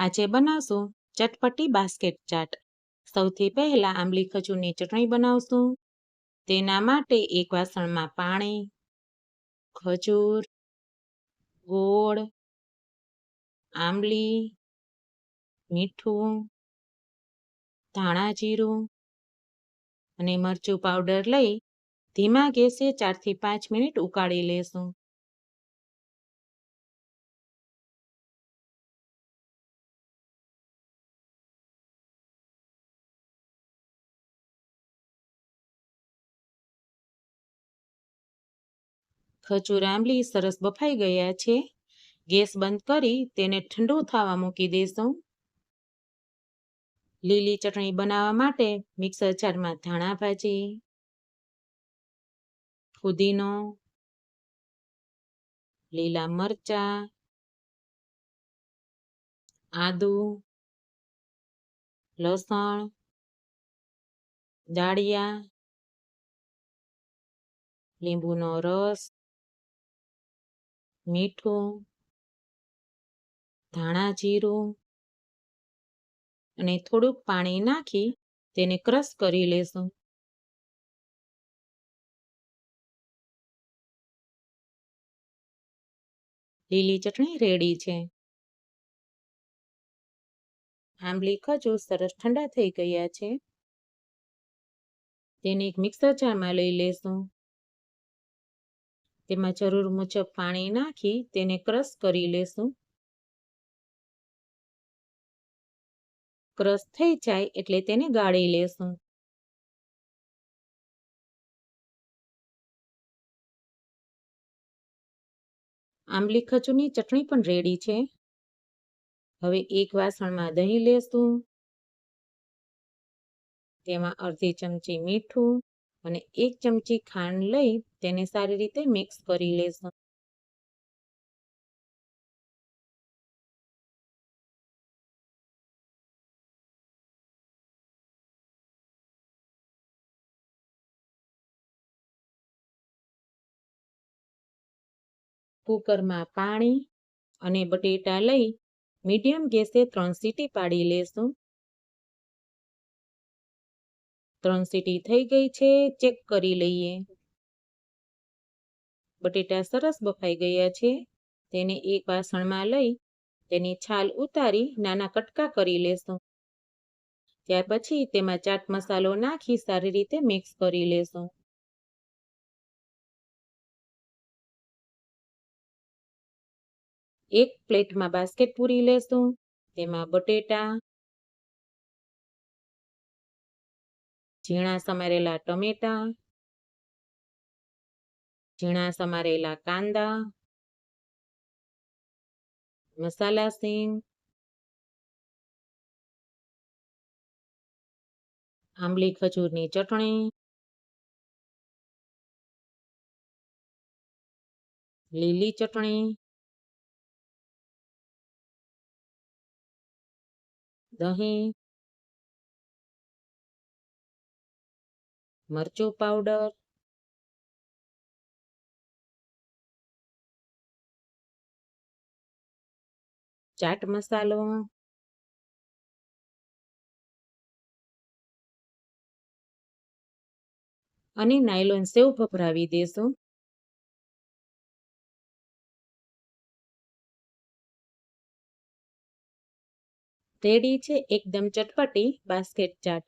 આજે બનાવશું ચટપટી બાસ્કેટ ચાટ. સૌથી પહેલાં આંબલી ખજૂરની ચટણી બનાવશું. તેના માટે એક વાસણમાં પાણી, ખજૂર, ગોળ, આંબલી, મીઠું, ધાણા જીરું અને મરચું પાવડર લઈ ધીમા ગેસે ચારથી પાંચ મિનિટ ઉકાળી લેશું. ખજૂર આંબલી સરસ બફાઈ ગયા છે. ગેસ બંધ કરી તેને ઠંડુ થવા મૂકી દેશું. લીલી ચટણી બનાવવા માટે મિક્સર જારમાં ધાણા ભાજી, ફુદીનો, લીલા મરચા, આદુ, લસણ દાળિયા લીંબુનો રસ મીઠું, ધાણા જીરું અને થોડુંક પાણી નાખી તેને ક્રશ કરી લેશું. લીલી ચટણી રેડી છે. આંબલી ખજૂર સરસ ઠંડા થઈ ગયા છે. તેને એક મિક્સર જારમાં લઈ લેશું. તેમાં જરૂર મુજબ પાણી નાખી તેને ક્રશ કરી લેશું. ક્રશ થઈ જાય એટલે તેને ગાળી લેશું. આંબલી ખજૂરની ચટણી પણ રેડી છે. હવે એક વાસણમાં દહીં લેશું. તેમાં અડધી ચમચી મીઠું અને એક ચમચી ખાંડ લઈ તેને સારી રીતે મિક્સ કરી લેશું. કુકરમાં પાણી અને બટેટા લઈ મીડિયમ ગેસે ત્રણ સીટી પાડી લેશું. ત્રણ સીટી થઈ ગઈ છે, ચેક કરી લઈએ. બટેટા સરસ બફાઈ ગયા છે. તેને એક વાસણમાં લઈ તેની છાલ ઉતારી નાના કટકા કરી લેશું. ત્યાર પછી તેમાં ચાટ મસાલો નાખી સારી રીતે મિક્સ કરી લેશું. એક પ્લેટમાં બાસ્કેટ પૂરી લેશું. તેમાં બટેટા ઝીણા સમારેલા ટમેટા ઝીણા સમારેલા કાંદા મસાલા સિંગ આંબલી ખજૂરની ચટણી લીલી ચટણી દહીં મરચું પાવડર ચાટ મસાલો અને નાયલોન સેવ ભભરાવી દેશું. રેડી છે એકદમ ચટપટી બાસ્કેટ ચાટ.